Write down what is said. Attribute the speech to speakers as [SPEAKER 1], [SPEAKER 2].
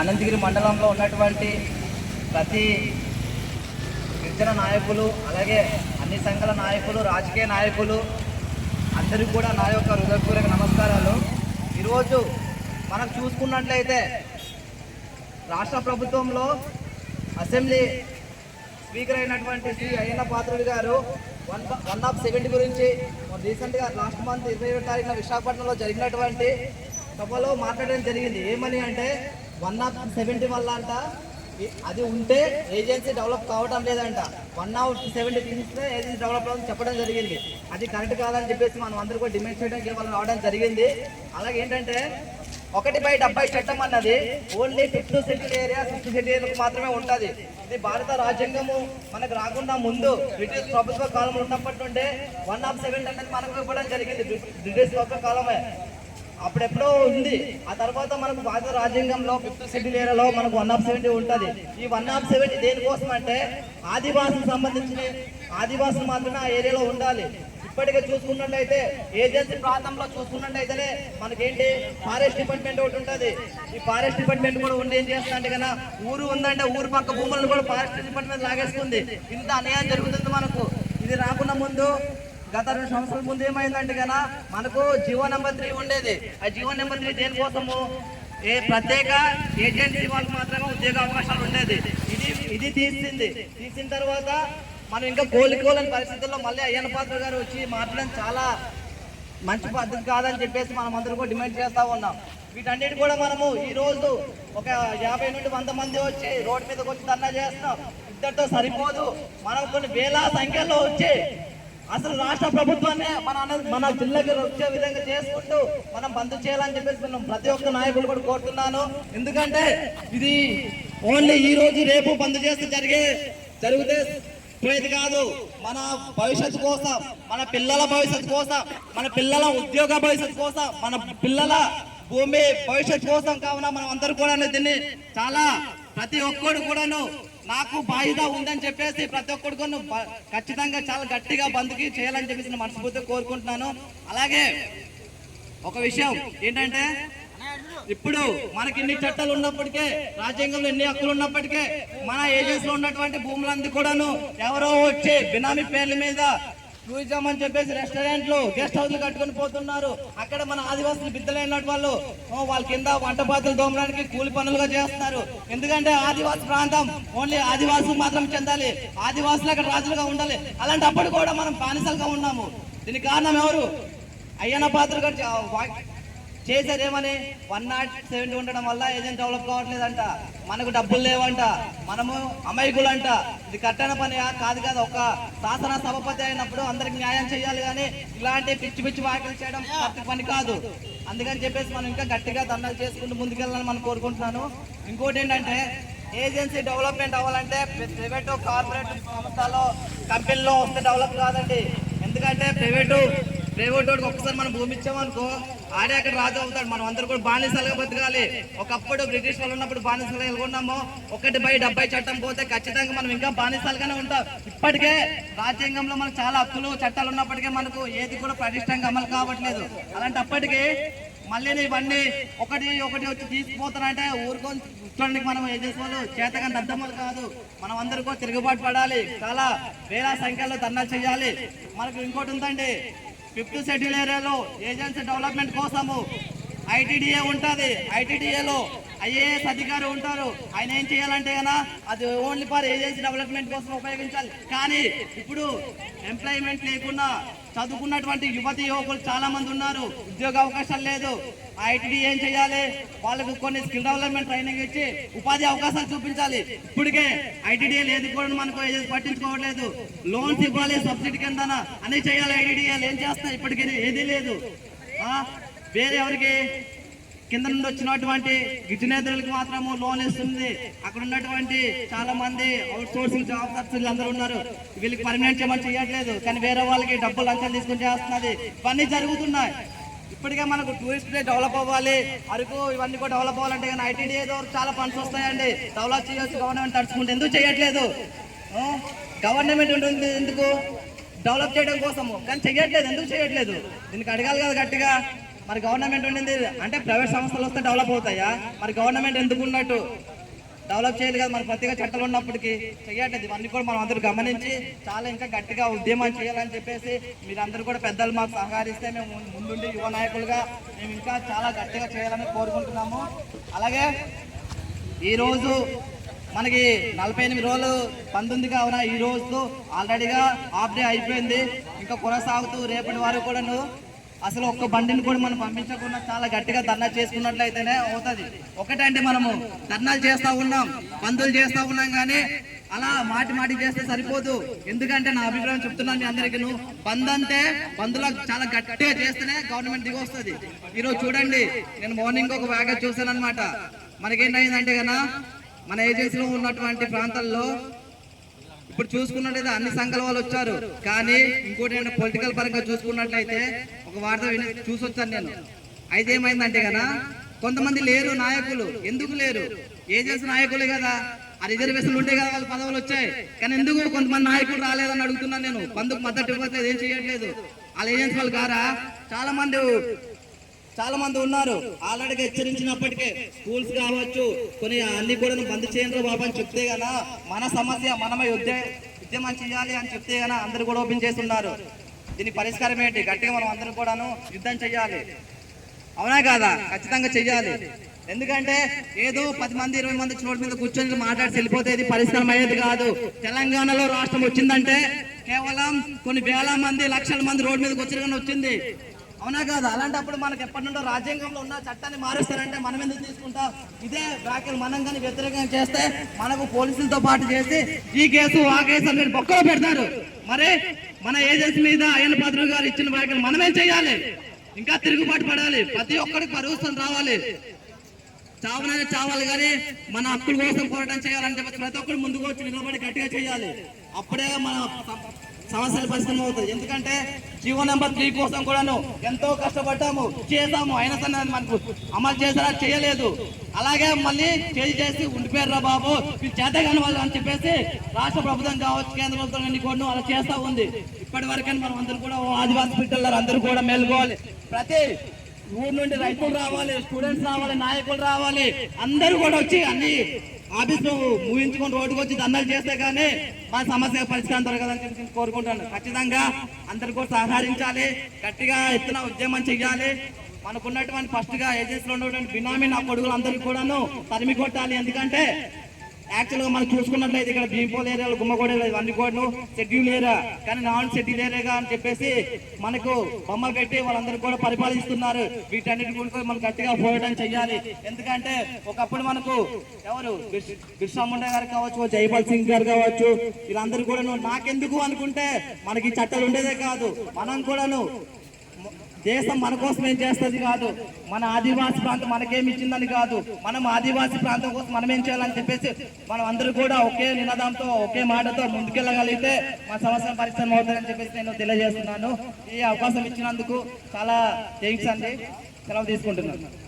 [SPEAKER 1] అనంతగిరి మండలంలో ఉన్నటువంటి ప్రతి గిరిజన నాయకులు అలాగే అన్ని సంఘాల నాయకులు రాజకీయ నాయకులు అందరికీ కూడా నా యొక్క హృదయపూర్వక నమస్కారాలు. ఈరోజు మనం చూసుకున్నట్లయితే రాష్ట్ర ప్రభుత్వంలో అసెంబ్లీ స్పీకర్ అయినటువంటి శ్రీ అయ్యన్న పాత్రుడు గారు వన్ వన్ ఆఫ్ సెవెంటీ గురించి రీసెంట్గా లాస్ట్ మంత్ ఇరవై ఏడో తారీఖున విశాఖపట్నంలో జరిగినటువంటి సభలో మాట్లాడడం జరిగింది. ఏమని అంటే వన్ ఆఫ్ సెవెంటీ వల్ల అంట అది ఉంటే ఏజెన్సీ డెవలప్ కావడం లేదంట. వన్ నాట్ సెవెంటీ తీస్తే ఏజెన్సీ డెవలప్ అవ్వదని చెప్పడం జరిగింది. అది కరెక్ట్ కాదని చెప్పేసి మనం అందరూ కూడా డిమాండ్ చేయడానికి వాళ్ళు రావడం జరిగింది. అలాగే ఏంటంటే ఒకటి బై డెబ్బై చట్టం అన్నది only fifth city area sixth city ఏరియాకు మాత్రమే ఉంటుంది. ఇది భారత రాజ్యాంగము మనకు రాకుండా ముందు బ్రిటిష్ ప్రభుత్వ కాలం ఉన్నప్పటి నుండి వన్ ఆఫ్ సెవెన్ అనేది మనకు ఇవ్వడం జరిగింది. బ్రిటిష్ ప్రభుత్వ కాలమే. అప్పుడెప్పుడో ఉంది. ఆ తర్వాత మనకు భారత రాజ్యాంగంలో ఫిఫ్త్ షెడ్యూల్ ఏరియాలో మనకు వన్ ఆఫ్ సెవెంటీ ఉంటుంది. ఈ వన్ ఆఫ్ సెవెంటీ దేనికోసం అంటే ఆదివాసులకు సంబంధించిన ఆదివాసులు మాత్రమే ఆ ఏరియాలో ఉండాలి. ఇప్పటికే చూసుకున్నట్లయితే ఏజెన్సీ ప్రాంతంలో చూసుకున్నట్లయితేనే మనకేంటి ఫారెస్ట్ డిపార్ట్మెంట్ ఒకటి ఉంటుంది. ఈ ఫారెస్ట్ డిపార్ట్మెంట్ కూడా ఉండి ఏం చేస్తుందంటే కన్నా ఊరు ఉందంటే ఊరు పక్క భూములను కూడా ఫారెస్ట్ డిపార్ట్మెంట్ లాగేసుకుంది. ఇంత అన్యాయం జరుగుతుంది మనకు. ఇది రాకుండా ముందు గత రెండు సంవత్సరాల ముందు ఏమైందంటే కదా మనకు జియో నెంబర్ త్రీ ఉండేది. ఆ జియో నెంబర్ త్రీ దేనికోసము? ఏ ప్రత్యేక ఏజెన్సీ వాళ్ళకి మాత్రమే ఉద్యోగ అవకాశాలు ఉండేది. ఇది ఇది తీసింది. తీసిన తర్వాత మనం ఇంకా కోలుకోలేని పరిస్థితుల్లో మళ్ళీ అయ్యన్న పాత్ర గారు వచ్చి మాట్లాడడం చాలా మంచి పద్ధతి కాదని చెప్పేసి మనం అందరూ కూడా డిమాండ్ చేస్తూ ఉన్నాం. వీటన్నిటి కూడా మనము ఈ రోజు ఒక యాభై నుండి వంద మంది వచ్చి రోడ్డు మీదకి వచ్చి ధర్నా చేస్తున్నాం ఇద్దరితో సరిపోదు. మనం కొన్ని వేల సంఖ్యలో వచ్చి అసలు రాష్ట్ర ప్రభుత్వాన్ని మన మన జిల్లాకి వచ్చే విధంగా చేసుకుంటూ మనం బంద్ చేయాలని చెప్పేసి మనం ప్రతి ఒక్క నాయకులు కూడా కోరుతున్నాను. ఎందుకంటే ఇది ఓన్లీ ఈ రోజు రేపు బంద్ చేస్తే జరిగే జరిగితే పోయేది కాదు. మన భవిష్యత్తు కోసం మన పిల్లల భవిష్యత్తు కోసం మన పిల్లల ఉద్యోగ భవిష్యత్తు కోసం మన పిల్లల భూమి భవిష్యత్తు కోసం కావున మనం అందరూ కూడా దీన్ని చాలా ప్రతి ఒక్కడు కూడాను నాకు బాయిదా ఉందని చెప్పేసి ప్రతి ఒక్కడు కూడా ఖచ్చితంగా చాలా గట్టిగా బంద్కి చేయాలని చెప్పేసి నేను మనస్ఫూర్తిగా కోరుకుంటున్నాను. అలాగే ఒక విషయం ఏంటంటే ఇప్పుడు మనకి ఇన్ని చట్టాలు ఉన్నప్పటికే రాజ్యాంగంలో ఎన్ని హక్కులు ఉన్నప్పటికే మన ఏజెన్సీలో ఉన్నటువంటి భూములందరూ కూడాను ఎవరో వచ్చి బినామీ పేర్ల మీద టూరిజం అని చెప్పేసి రెస్టారెంట్లు గెస్ట్ హౌస్లు కట్టుకొని పోతున్నారు. అక్కడ మన ఆదివాసులు బిద్దలైన వాళ్ళు వాళ్ళ కింద వంట పాత్రలు దోమడానికి కూలి పనులుగా చేస్తున్నారు. ఎందుకంటే ఆదివాసి ప్రాంతం ఓన్లీ ఆదివాసులు మాత్రం చెందాలి. ఆదివాసులు అక్కడ రాజులుగా ఉండాలి. అలాంటప్పుడు కూడా మనం బానిసలుగా ఉన్నాము. దీనికి కారణం ఎవరు? అయ్యన్న పాత్ర చేసేదేమని వన్ నాట్ సెవెంటీ ఉండడం వల్ల ఏజెంట్ డెవలప్ కావట్లేదంట. మనకు డబ్బులు లేవంట. మనము అమాయకులంట. ఇది కట్టన పని కాదు కాదు ఒక శాసన సభపతి అయినప్పుడు అందరికి న్యాయం చేయాలి కానీ ఇలాంటి పిచ్చి పిచ్చి వ్యాఖ్యలు చేయడం కరెక్ట్ పని కాదు. అందుకని చెప్పేసి మనం ఇంకా గట్టిగా దండలు చేసుకుంటూ ముందుకెళ్ళాలని మనం కోరుకుంటున్నాను. ఇంకోటి ఏంటంటే ఏజెన్సీ డెవలప్మెంట్ అవ్వాలంటే ప్రైవేటు కార్పొరేట్ సంస్థలో కంపెనీలో వస్తే డెవలప్ కాదండి. ఎందుకంటే ప్రైవేటు ప్రైవేట్ వాడికి ఒక్కసారి మనం భూమి ఇచ్చామనుకో ఆడే అక్కడ రాజు అవుతాడు. మనం అందరూ కూడా బానిసలుగా బతకాలి. ఒకప్పుడు బ్రిటిష్ వాళ్ళు ఉన్నప్పుడు బానిసలుగా వెళ్ళుకున్నాము ఒకటి బై డెబ్బై చట్టం పోతే ఖచ్చితంగా మనం ఇంకా బానిసలుగానే ఉంటాం. ఇప్పటికే రాజ్యాంగంలో మనకు చాలా హక్కులు చట్టాలు ఉన్నప్పటికీ మనకు ఏది కూడా ప్రతిష్టంగా అమలు కావట్లేదు. అలాంటప్పటికీ మళ్ళీ ఇవన్నీ ఒకటి ఒకటి వచ్చి తీసుకుపోతానంటే ఊరుకొని కూర్చోడానికి మనం ఏం చేసుకోవాలి చేతగా దద్దమ్మలు కాదు. మనం అందరూ కూడా తిరుగుబాటు పడాలి. చాలా వేల సంఖ్యలో ధర్నాలు చేయాలి. మనకు ఇంకోటి ఉందండి. ఫిఫ్త్ షెడ్యూల్ ఏరియాలో ఏజెన్సీ డెవలప్మెంట్ కోసము ఐటీడీఏ ఉంటుంది. ఐటీడీఏలో ఐఏఎస్ అధికారి ఉంటారు. ఆయన ఏం చేయాలంటే కదా అది ఓన్లీ ఫర్ ఏజెన్సీ డెవలప్మెంట్ కోసం ఉపయోగించాలి. కానీ ఇప్పుడు ఎంప్లాయ్మెంట్ లేకుండా చదువుకున్నటువంటి యువతి యువకులు చాలా మంది ఉన్నారు. ఉద్యోగ అవకాశాలు లేదు. ఐటీడీ ఏం చేయాలి? వాళ్ళకు కొన్ని స్కిల్ డెవలప్మెంట్ ట్రైనింగ్ ఇచ్చి ఉపాధి అవకాశాలు చూపించాలి. ఇప్పటికే ఐటీడీ లేదు కూడా మనకు పట్టించుకోవట్లేదు. లోన్స్ ఇవ్వాలి సబ్సిడీ కింద అన్ని చేయాలి ఐటీడీఏలు ఏం చేస్తాయి ఇప్పటికీ ఏదీ లేదు. వేరే ఎవరికి? కింద నుండి వచ్చినటువంటి గిరిజనేతలకు మాత్రము లోన్ ఇస్తుంది. అక్కడ ఉన్నటువంటి చాలా మంది అవుట్ సోర్సింగ్ జాబ్ అందరూ ఉన్నారు. వీళ్ళకి పర్మనెంట్ చేయమని చేయట్లేదు. కానీ వేరే వాళ్ళకి డబ్బులు లంచాలు తీసుకుని చేస్తున్నది. ఇవన్నీ జరుగుతున్నాయి. ఇప్పటికే మనకు టూరిస్ట్ ప్లేస్ డెవలప్ అవ్వాలి. అరకు ఇవన్నీ కూడా డెవలప్ అవ్వాలంటే కానీ ఐటీడీఏ ఏదో చాలా ఫండ్స్ వస్తాయండి. డెవలప్ చేయొచ్చు గవర్నమెంట్ తడుచుకుంటే ఎందుకు చేయట్లేదు? గవర్నమెంట్ ఉంటుంది ఎందుకు? డెవలప్ చేయడం కోసము. కానీ చెయ్యట్లేదు ఎందుకు చేయట్లేదు దీనికి అడగాలి కదా గట్టిగా. మరి గవర్నమెంట్ ఉండింది. అంటే ప్రైవేట్ సంస్థలు వస్తే డెవలప్ అవుతాయా? మరి గవర్నమెంట్ ఎందుకు ఉన్నట్టు? డెవలప్ చేయాలి కదా మన ప్రతిగా చట్టాలు ఉన్నప్పటికీ. చేయట్లేదు ఇవన్నీ కూడా మనం అందరూ గమనించి చాలా ఇంకా గట్టిగా ఉద్యమం చేయాలని చెప్పేసి మీరందరూ కూడా పెద్దలు మాకు సహకరిస్తే మేము ముందుండి యువ నాయకులుగా మేము ఇంకా చాలా గట్టిగా చేయాలని కోరుకుంటున్నాము. అలాగే ఈరోజు మనకి నలభై ఎనిమిది రోజులు పంతొమ్మిది కావున ఈ రోజు ఆల్రెడీగా హాఫ్ డే అయిపోయింది. ఇంకా కొనసాగుతూ రేపటి వరకు కూడాను అసలు ఒక్క బండిని కూడా మనం పంపించకుండా చాలా గట్టిగా ధర్నా చేసుకున్నట్లయితేనే అవుతుంది. ఒకటంటే మనము ధర్నాలు చేస్తూ ఉన్నాం పందులు చేస్తూ ఉన్నాం కానీ అలా మాటి మాటి చేస్తే సరిపోదు. ఎందుకంటే నా అభిప్రాయం చెప్తున్నాను మీ అందరికీ బంద్ పందంటే పందులో చాలా గట్టిగా చేస్తేనే గవర్నమెంట్ దిగి వస్తుంది ఈరోజు చూడండి నేను మార్నింగ్ ఒక వ్యాగ చూసాను అనమాట మనకేంటైందంటే కన్నా మన ఏజెన్సీలో ఉన్నటువంటి ప్రాంతాల్లో ఇప్పుడు చూసుకున్నట్లయితే అన్ని సంఘాల వాళ్ళు వచ్చారు. కానీ ఇంకోటి పొలిటికల్ పరంగా చూసుకున్నట్లయితే ఒక వార్త విని చూసొచ్చాను నేను. అయితే ఏమైందంటే కదా కొంతమంది లేరు నాయకులు. ఎందుకు లేరు? ఏజెన్సీ నాయకులే కదా. ఆ రిజర్వేషన్లు ఉంటే కదా వాళ్ళ పదవులు వచ్చాయి. కానీ ఎందుకు కొంతమంది నాయకులు రాలేదని అడుగుతున్నాను నేను. పందుకు మద్దతు ఇవ్వట్లేదు ఏం చేయట్లేదు. వాళ్ళ ఏజెన్సీ వాళ్ళు గారా చాలా మంది చాలా మంది ఉన్నారు. ఆల్రెడీగా హెచ్చరించినప్పటికే స్కూల్స్ కావచ్చు కొన్ని అన్ని కూడా బంద్ చేయండి బాబు అని చెప్తే గనా మన సమస్య మనమే ఉద్యమం చేయాలి అని చెప్తే గనా అందరు కూడా ఓపెన్ చేస్తున్నారు. దీని పరిష్కారం ఏంటి? గట్టిగా మనం అందరం కూడాను యుద్ధం చేయాలి అవునా కాదా? ఖచ్చితంగా చెయ్యాలి. ఎందుకంటే ఏదో పది మంది ఇరవై మంది చోటు మీద కూర్చొని మాట్లాడి వెళ్ళిపోతే ఇది పరిష్కారం అయ్యేది కాదు. తెలంగాణలో రాష్ట్రం వచ్చిందంటే కేవలం కొన్ని వేల మంది లక్షల మంది రోడ్డు మీదకి వచ్చిన వచ్చింది. అవునా కాదు. అలాంటప్పుడు మనకు ఎప్పటి నుండో రాజ్యాంగంలో ఉన్న చట్టాన్ని మారుస్తారంటే మనం ఎందుకు తీసుకుంటాం? ఇదే వ్యాఖ్యలు మనం కానీ వ్యతిరేకంగా చేస్తే మనకు పోలీసులతో పాటు చేసి ఈ కేసు ఆ కేసు అని బొక్కలో పెడతారు. మరి మన ఏజెన్సీ మీద అయ్యన పాత్రుడు గారు ఇచ్చిన వ్యాఖ్యలు మనమేం చేయాలి? ఇంకా తిరుగుబాటు పడాలి. ప్రతి ఒక్కరికి పరువుస్థం రావాలి. చావనైనా చావాలి కానీ మన హక్కుల కోసం పోరాటం చేయాలంటే ప్రతి ఒక్కరు ముందుకు వచ్చి నిలబడి గట్టిగా చేయాలి. అప్పుడే మన సమస్యలు సమస్యల అవుతుంది ఎందుకంటే జీవో నెంబర్ త్రీ కోసం కూడాను ఎంతో కష్టపడ్డాము చేసాము అయినా సరే మనకు అమలు చేసారా చేయలేదు. అలాగే మళ్ళీ చేసి చేసి ఉండిపోయారా బాబు. మీరు చేతగాని వాళ్ళు అని చెప్పేసి రాష్ట్ర ప్రభుత్వం కావచ్చు కేంద్ర ప్రభుత్వం అన్ని కూడా అలా చేస్తా ఉంది. ఇప్పటి వరకైనా మనం అందరూ కూడా ఆదివాసీ బిడ్డలు అందరూ కూడా మేలుకోవాలి. ప్రతి ఊరు నుండి రైతులు రావాలి స్టూడెంట్స్ రావాలి నాయకులు రావాలి అందరూ కూడా వచ్చి అన్ని ఆఫీస్ ముగించుకొని రోడ్డుకు వచ్చి దందాలు చేస్తే కానీ మా సమస్య పరిష్కారం దొరకదని చెప్పి కోరుకుంటాను. ఖచ్చితంగా అందరు కూడా సహకరించాలి గట్టిగా ఎత్తున ఉద్యమం చెయ్యాలి. మనకున్నటువంటి ఫస్ట్గా ఏజెన్సీలో ఉన్నటువంటి బినామీ నా కొడుకులు అందరికీ కూడాను తరిమి కొట్టాలి. ఎందుకంటే యాక్చువల్గా మనం చూసుకున్నట్లయితే ఇక్కడ భీంపోల్ ఏరియాలు గుమ్మగూడ లేదు ఇవన్నీ కూడా షెడ్యూల్ ఏరియా. కానీ నాన్ షెడ్యూల్ ఏరియాగా అని చెప్పేసి మనకు బొమ్మ పెట్టి వాళ్ళందరూ కూడా పరిపాలిస్తున్నారు. వీటన్నిటి గురించి మనం గట్టిగా పోరాటం చెయ్యాలి. ఎందుకంటే ఒకప్పుడు మనకు ఎవరు? బిర్స్- బిర్సా ముండా గారు కావచ్చు జైపాల్ సింగ్ గారు కావచ్చు వీళ్ళందరూ కూడా నాకెందుకు అనుకుంటే మనకి చట్టాలు ఉండేదే కాదు. మనం కూడాను దేశం మన కోసం ఏం చేస్తుంది కాదు. మన ఆదివాసీ ప్రాంతం మనకేమి ఇచ్చిందని కాదు. మనం ఆదివాసీ ప్రాంతం కోసం మనం ఏం చేయాలని చెప్పేసి మనం అందరూ కూడా ఒకే నినాదంతో ఒకే మాటతో ముందుకెళ్ళగలిగితే మన సమస్య పరిశ్రమ అవుతుందని చెప్పేసి నేను తెలియజేస్తున్నాను. ఈ అవకాశం ఇచ్చినందుకు చాలా థ్యాంక్స్ అండి. సెలవు తీసుకుంటున్నాను.